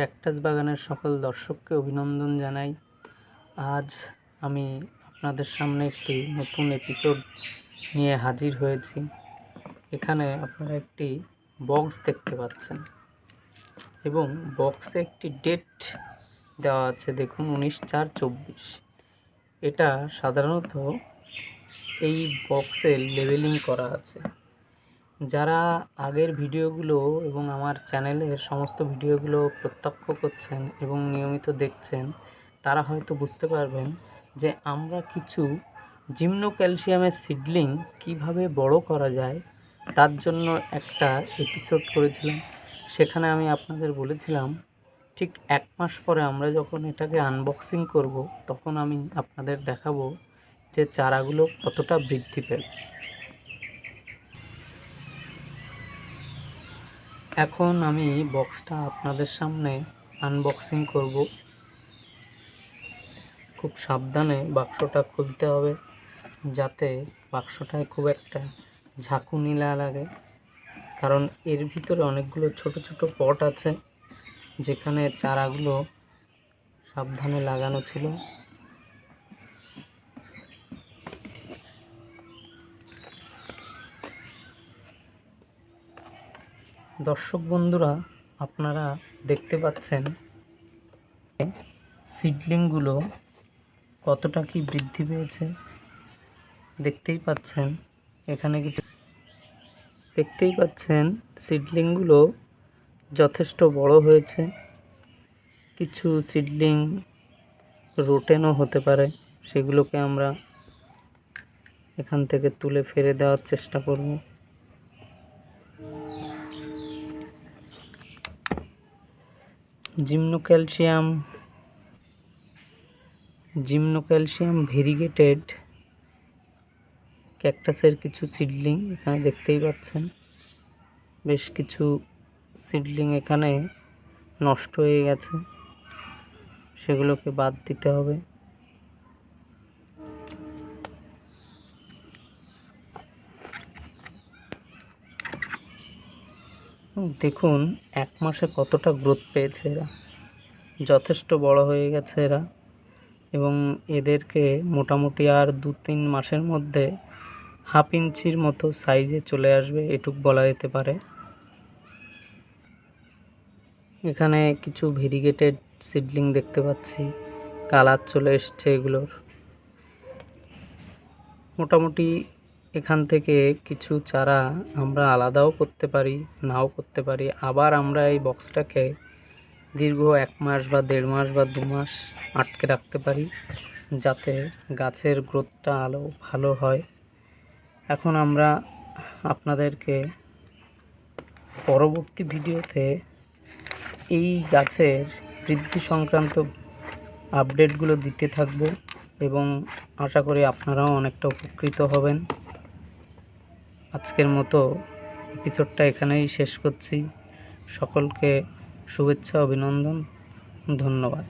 Cactus বাগানের সকল দর্শককে অভিনন্দন জানাই। আজ আমি আপনাদের সামনে একটি নতুন এপিসোড নিয়ে হাজির হয়েছি। এখানে আপনারা একটি বক্স দেখতে পাচ্ছেন এবং বক্সে একটি ডেট দেওয়া আছে, দেখুন, উনিশ চার চব্বিশ। এটা সাধারণত এই বক্সে লেবেলিং করা আছে। যারা আগের ভিডিওগুলো এবং আমার চ্যানেলের সমস্ত ভিডিওগুলো প্রত্যক্ষ করছেন এবং নিয়মিত দেখছেন, তারা হয়তো বুঝতে পারবেন যে আমরা কিছু জিমনো ক্যালসিয়ামের সিডলিং কীভাবে বড় করা যায়, তার জন্য একটা এপিসোড করেছিলাম। সেখানে আমি আপনাদের বলেছিলাম, ঠিক এক মাস পরে আমরা যখন এটাকে আনবক্সিং করব, তখন আমি আপনাদের দেখাবো যে চারাগুলো কতটা বৃদ্ধি পেল। এখন আমি বক্সটা আপনাদের সামনে আনবক্সিং করব। খুব সাবধানে বাক্সটা খুলতে হবে, যাতে বাক্সটায় খুব একটা ঝাঁকুনি না লাগে। কারণ এর ভিতরে অনেকগুলো ছোট ছোট পট আছে, যেখানে চারাগুলো সাবধানে লাগানো ছিল। দর্শক বন্ধুরা, আপনারা দেখতে পাচ্ছেন সিডলিংগুলো কতটা কি বৃদ্ধি পেয়েছে। দেখতেই পাচ্ছেন, এখানে কিছু দেখতেই পাচ্ছেন, সিডলিংগুলো যথেষ্ট বড় হয়েছে। কিছু সিডলিং রোটেনও হতে পারে, সেগুলোকে আমরা এখান থেকে তুলে ফেলে দেওয়ার চেষ্টা করব। Gymnocalycium gymnocalycium variegated ক্যাকটাসের কিছু সিডলিং এখানে দেখতেই পাচ্ছেন। বেশ কিছু সিডলিং এখানে নষ্ট হয়ে গেছে। সেগুলোকে বাদ দিতে হবে। দেখুন, এক মাসে কতটা গ্রোথ পেয়েছে এরা। যথেষ্ট বড় হয়ে গেছে এরা। এবং এদেরকে মোটামুটি আর দু তিন মাসের মধ্যে হাফ ইঞ্চির মতো সাইজে চলে আসবে, এটুক বলা যেতে পারে। এখানে কিছু ভেরিগেটেড সিডলিং দেখতে পাচ্ছি। কালার চলে এসছে এগুলোর। মোটামুটি এখান থেকে কিছু চারা আমরা আলাদাও করতে পারি, নাও করতে পারি। আবার আমরা এই বক্সটাকে দীর্ঘ এক মাস বা দেড় মাস বা দু মাস আটকে রাখতে পারি, যাতে গাছের গ্রোথটা আলো ভালো হয়। এখন আমরা আপনাদেরকে পরবর্তী ভিডিওতে এই গাছের বৃদ্ধি সংক্রান্ত আপডেটগুলো দিতে থাকব এবং আশা করি আপনারাও অনেকটা উপকৃত হবেন। আজকের মতো এপিসোডটা এখানেই শেষ করছি। সকলকে শুভেচ্ছা অভিনন্দন ধন্যবাদ।